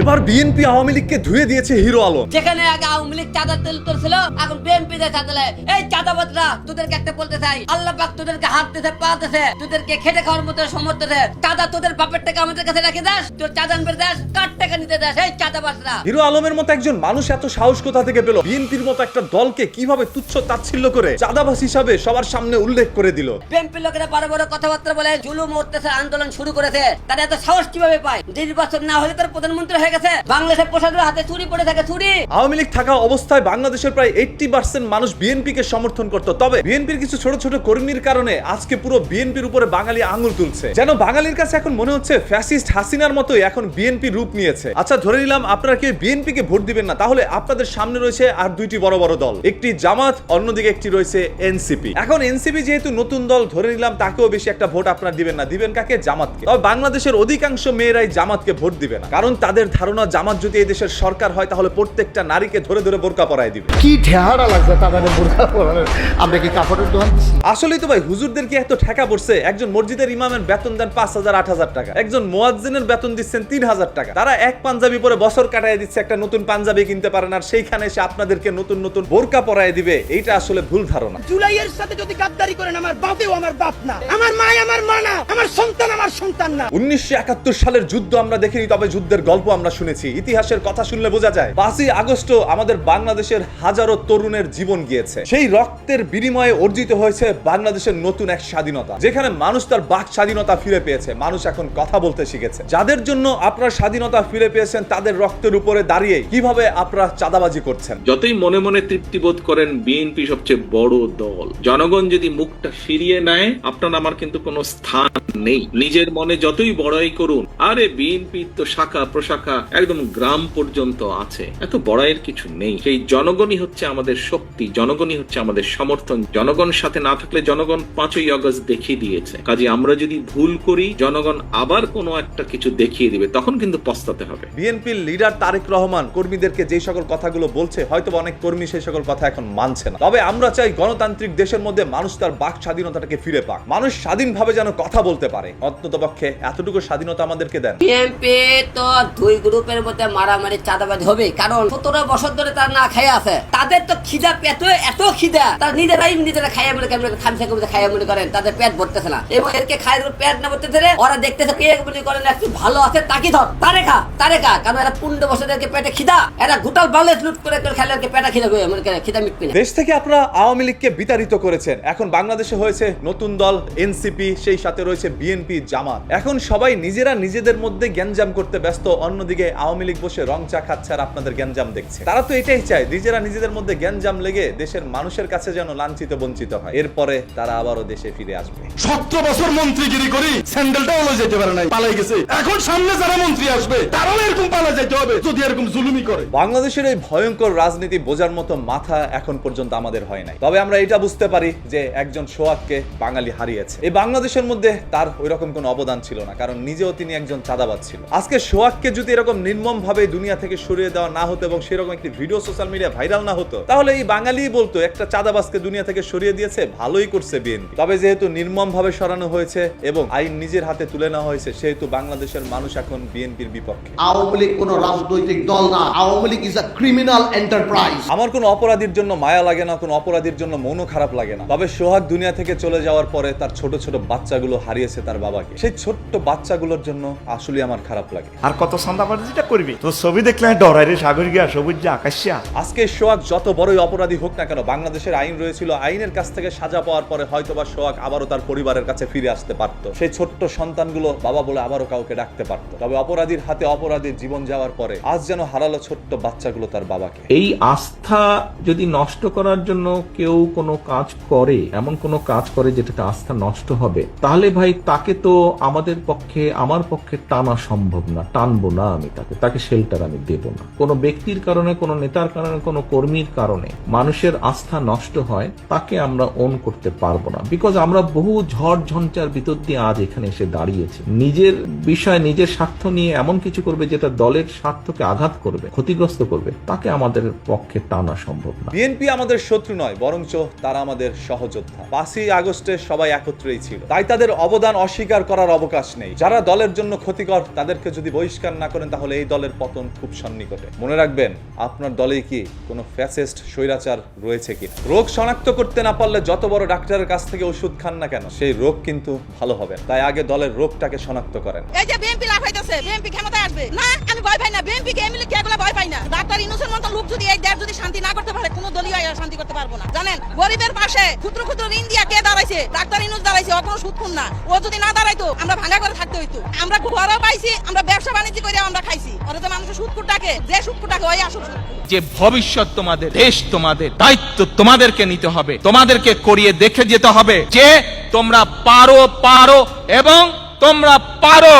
এবার বিএনপি আওয়ামী লীগকে ধুয়ে দিয়েছে হিরো আলম। যেখানে আগে আওয়ামী লীগ চাঁদা তেল তুলছিল এখন বিএনপি দিয়ে চাঁদা নেয়। এই চাঁদাবাদরা তোদেরকে একটা বলতে চাই। আল্লাহ পাক তোদেরকে হাত দিতে পা দিতে তোদেরকে খেটে খাওয়ার মতো সমর্থ দেয় চাঁদা তোদের বাপের টাকা আমাদের কাছে রাখে দাস তোর চাঁদা আনবে দাস কার টাকা নিতে দাস এই চাঁদাবাদরা হিরো আলমের মতো একজন মানুষ এত সাহস কোথা থেকে পেল? বিএনপির মতো একটা দলকে কীভাবে তুচ্ছ তাচ্ছিল্য করে চাঁদাবাস হিসাবে সবার সামনে উল্লেখ করে দিল? বিএনপি লোকেরা বড় বড় কথাবার্তা বলে জুলুম অত্যাচার আন্দোলন শুরু করেছে। তারা এত সাহস কীভাবে পায়? নির্বাচন না হলে তার প্রধানমন্ত্রী হয়ে গেছে। বাংলাদেশের হাতে চুরি পড়ে থাকে চুরি আওয়ামী লীগ থাকা অবস্থায় বাংলাদেশের প্রায় এইটটি পার্সেন্ট মানুষ বিএনপিকে সমর্থন করত। তবে বিএনপির কিছু ছোট ছোট কর্মীর কারণে আজকে পুরো বিএনপির উপরে বাঙালি আঙুল তুলছে। যেন বাঙালির কাছে এখন মনে হচ্ছে ফ্যাসিস্ট হাসিনার মতোই এখন বিএনপি রূপ নিয়েছে। আচ্ছা ধরে নিলাম আপনারা বিএনপি কে ভোট দিবেন না? তাহলে আপনাদের সামনে রয়েছে আর দুইটি বড় বড় দল। একটি জামাত, অন্যদিকে একটি রয়েছে এনসিপি। এখন এনসিপি যেহেতু নতুন দল, ধরে নিলাম তাকেও বেশি একটা ভোট আপনারা দিবেন না। দিবেন কাকে? জামাতকে। তবে বাংলাদেশের অধিকাংশ মেয়েরাই জামাতকে ভোট দিবে না। কারণ তাদের ধারণা জামাত যদি এই দেশের সরকার হয় তাহলে প্রত্যেকটা নারীকে ধরে ধরে বোরকা পরায় দিবে। কি ঠেহারা লাগছে তাদের বোরখা পরানোর? আমরা কি কাপড়ের দোকান? দিছি? আসলেই তো ভাই হুজুরদের কি এত ঠেকা পড়ছে? একজন মসজিদের ইমামের বেতন দেন পাঁচ হাজার আট হাজার টাকা। একজন মোয়াজ্জিনের বেতন দিচ্ছেন তিন হাজার টাকা। তারা এক পাঞ্জাবি পরে বছর কাটায় দিচ্ছে একটা নতুন পাঞ্জাবি কিনতে পারেন আর সেইখানে এসে আপনাদেরকে নতুন নতুন বোরকা পরায় দিবে। এইটা আসলে ভুল ধারণা। জুলাইয়ের সাথে যদি গাদ্দারি করেন আমার বাপেও আমার বাপ না। আমার মা আমার মা না আমার সন্তান না। উনিশশো একাত্তর সালের যুদ্ধ আমরা দেখিনি তবে যুদ্ধের গল্প আমরা শুনেছি। ইতিহাসের কথা শুনলে বোঝা যায় পাঁচই আগস্ট আমাদের বাংলাদেশের হাজারো তরুণের জীবন গিয়েছে। সেই রক্তের বিনিময়ে অর্জিত হয়েছে বাংলাদেশের নতুন এক স্বাধীনতা যেখানে মানুষ তার বাক স্বাধীনতা ফিরে পেয়েছে। মানুষ এখন কথা বলতে শিখেছে। যাদের জন্য আপনারা স্বাধীনতা ফিরে পেয়েছেন তাদের রক্তের উপরে দাঁড়িয়ে কীভাবে আপনারা চাঁদাবাজি করছেন? যতই মনে মনে তৃপ্তি বোধ করেন বিএনপি সবচেয়ে বড় দল। জনগণ যদি মুখটা ফিরিয়ে নেয় আপনার আমার কিন্তু কোনো স্থান নেই। নিজের মনে যতই বড়াই করুন, আরে বিএনপি তো শাখা প্রশাখা একদম গ্রাম পর্যন্ত আছে। এত বড়াইয়ের কিছু নেই। সেই জনগণই হচ্ছে আমাদের শক্তি, জনগণই হচ্ছে আমাদের সমর্থন। জনগণ সাথে না থাকলে জনগণ পাঁচই আগস্ট দেখিয়ে দিয়েছে। কাজে আমরা যদি ভুল করি, জনগণ আবার কোনো একটা কিছু দেখিয়ে দিবে, তখন কিন্তু পস্তাতে হবে। বিএনপির লিডার তারেক রহমান কর্মীদেরকে যে সকল কথাগুলো বলছে হয়তো অনেক কর্মী সেই সকল কথা এখন মানছে না। তবে আমরা চাই গণতান্ত্রিক দেশের মধ্যে মানুষ তার বাক স্বাধীনতাটাকে ফিরে পাক। মানুষ স্বাধীনভাবে যেন কথা বলতে পারে। অন্তত পক্ষে এতটুকু স্বাধীনতা আমাদেরকে দেন। বিএনপি তো দুই গ্রুপের মধ্যে মারামারি চাঁদাবাজি হবে কারণ সতেরো বছর ধরে তার না খেয়ে আছে। তাদের তো খিদা এত এত খিদা। তার নিজেরাই নিজেরা খাইয়া মনে করেন খামসা কবিতা খাইয়া মনে করেন তাদের পেট ভরতেছে না। এবং এরকে খাই পেট না ভরতেছে রে, ওরা দেখতেছে কে মনে করেন একটু ভালো আছে তাকে ধর তারে খা তারে খা। কারণ এরা পনেরো বছর এরকে পেটে খিদা। এরা গোটাল বাংলাদেশ লুট করে খেলে পেটা খিদা মনে করে খিদা মিটবে দেশ থেকে আপনারা আওয়ামী লীগকে বিতাড়িত করেছেন। এখন বাংলাদেশে হয়েছে নতুন দল এনসিপি সেই সাথে রয়েছে বিএনপি জামাত। এখন সবাই নিজেরা নিজেদের মধ্যে গ্যাঞ্জাম করতে ব্যস্ত অন্যদিকে আওয়ামী লীগ বসে রং চা খাচ্ছে আর আপনাদের গ্যাঞ্জাম দেখছে। তারা তো এটাই চায় নিজেরা নিজেদের মধ্যে গ্যাঞ্জাম লেগে দেশের মানুষের কাছে যেন লাঞ্ছিত বঞ্চিত হয়। এরপরে তারা আবারও দেশে ফিরে আসবে। সতেরো বছর মন্ত্রীগিরি করি স্যান্ডেলটা হলো যেতে পারে নাই পালাই গেছে। এখন সামনে যারা মন্ত্রী আসবে তারাও এরকম পালা যেতে হবে যদি এরকম জুলুমি করে। বাংলাদেশের এই ভয়ঙ্কর রাজনীতি বোঝার মতো মাথা এখন পর্যন্ত আমাদের হয় নাই। তবে আমরা এটা বুঝতে পারি যে একজন সোহাগকে বাঙালি হারিয়েছে। এই বাংলাদেশের মধ্যে তার ওই রকম কোনো অবদান ছিল না কারণ নিজেও তিনি একজন চাঁদাবাজ ছিল। আজকে সোহাগকে যদি এরকম নির্মম ভাবে দুনিয়া থেকে সরিয়ে দেওয়া না হতো এবং সেরকম একটি ভিডিও সোশ্যাল মিডিয়া ভাইরাল না হতো তাহলে এই বাঙালি বলতো একটা চাঁদাবাজকে দুনিয়া থেকে সরিয়ে দিয়েছে ভালোই করছে বিএনপি তবে যেহেতু নির্মম ভাবে সরানো হয়েছে এবং আইন নিজের হাতে তুলে নেওয়া হয়েছে সেহেতু বাংলাদেশের মানুষ এখন বিএনপির বিপক্ষে। আওয়ামী লীগ কোনো রাজনৈতিক দল না Awami League is a criminal enterprise আমার কোনো অপরাধীর জন্য মায়া লাগে না কোনো অপরাধীর জন্য মনও খারাপ লাগে না। তবে সোহাগ দুনিয়া থেকে চলে যাওয়ার পরে তার ছোট ছোট বাচ্চাগুলো হারিয়েছে তার বাবাকে। সেই ছোট্ট বাচ্চাগুলোর জন্য আসলে আমার খারাপ লাগে। আর কত সন্ধ্যাবাজিটা করবি? তোর ছবি দেখলে ডরাই রে সাগর গিয়া সবুজ যা আকাশিয়া। আজকে সোহাগ যত বড়ই অপরাধী হোক না কেন বাংলাদেশের আইন রয়েছিল আইনের কাছ থেকে সাজা পাওয়ার পরে হয়তোবা সোহাগ আবারও তার পরিবারের কাছে ফিরে আসতে পারতো। সেই ছোট্ট সন্তানগুলো বাবা বলে আবারও কাউকে ডাকতে পারতো। তবে অপরাধীর হাতে অপরাধীর জীবন যাওয়ার পরে আজ যেন হারালো ছোট্ট বাচ্চাগুলো তার বাবাকে। এই আস্থা যদি নষ্ট করার জন্য কেউ কোনো কাজ করে এমন কোনো কাজ করে যেটাতে আস্থা নষ্ট হবে তাহলে ভাই তাকে তো আমাদের পক্ষে, আমার পক্ষে টানা সম্ভব না, টানবো না আমি তাকে তাকে শেল্টার আমি দেব না। কোনো ব্যক্তির কারণে, কোনো নেতার কারণে, কোনো কর্মীর কারণে মানুষের আস্থা নষ্ট হয়, তাকে আমরা ওন করতে পারব না। বিকজ আমরা বহু ঝড় ঝঞ্চার ভিতর দিয়ে আজ এখানে এসে দাঁড়িয়েছি। নিজের বিষয়, নিজের স্বার্থ নিয়ে এমন কিছু করবে যেটা দলের স্বার্থকে আঘাত করবে, ক্ষতিগ্রস্ত করবে, তাকে আমাদের পক্ষে টানা সম্ভব না। বিএনপি আমাদের শত্রু নয়, বরঞ্চ তারা আমাদের সহযোদ্ধা। পাঁচই আগস্টে সবাই একত্রেই ছিল। তাই তাদের অবদান অস্বীকার করার অবকাশ নেই। যারা দলের জন্য ক্ষতিকর, তাদেরকে যদি বহিষ্কার না করেন, তাহলে এই দলের পতন খুব সন্নিকটে। মনে রাখবেন, আপনার দলে কি কোনো ফ্যাসিস্ট, স্বৈরাচার রয়েছে কি রোগ শনাক্ত করতে না পারলে যত বড় ডাক্তারের কাছ থেকে ওষুধ খান না কেন? সেই রোগ কিন্তু ভালো হবে তাই আগে দলের রোগটাকে শনাক্ত করেন। এই যে বিএনপি বিএনপি ক্ষমতায় আসবে? না, আমি ভয় পাই না। বিএনপি কে এমএলএ ভয় পাই না। ডাক্তার মতো লোক যদি এই দেশ যদি শান্তি না করতে পারে, কোনো দলীয় শান্তি করতে পারব না। জানেন, গরিবের পাশে ক্ষুদ্র ক্ষুদ্র ঋণ দিয়া কে দাঁড়াইছে? ডাক্তার দাঁড়াইছে না। ও যদি না দাঁড়াইতো, আমরা ভাঙা করে থাকতে হইতো। আমরা ঘরও পাইছি, আমরা ব্যবসা বাণিজ্য করে আমরা খাইছি। মানুষের ডাকে, যে ডাকে, ওই যে ভবিষ্যৎ তোমাদের, দেশ তোমাদের, দায়িত্ব তোমাদেরকে নিতে হবে। তোমাদেরকে করিয়ে দেখে যেতে হবে যে তোমরা পারো পারো এবং তোমরা পারো।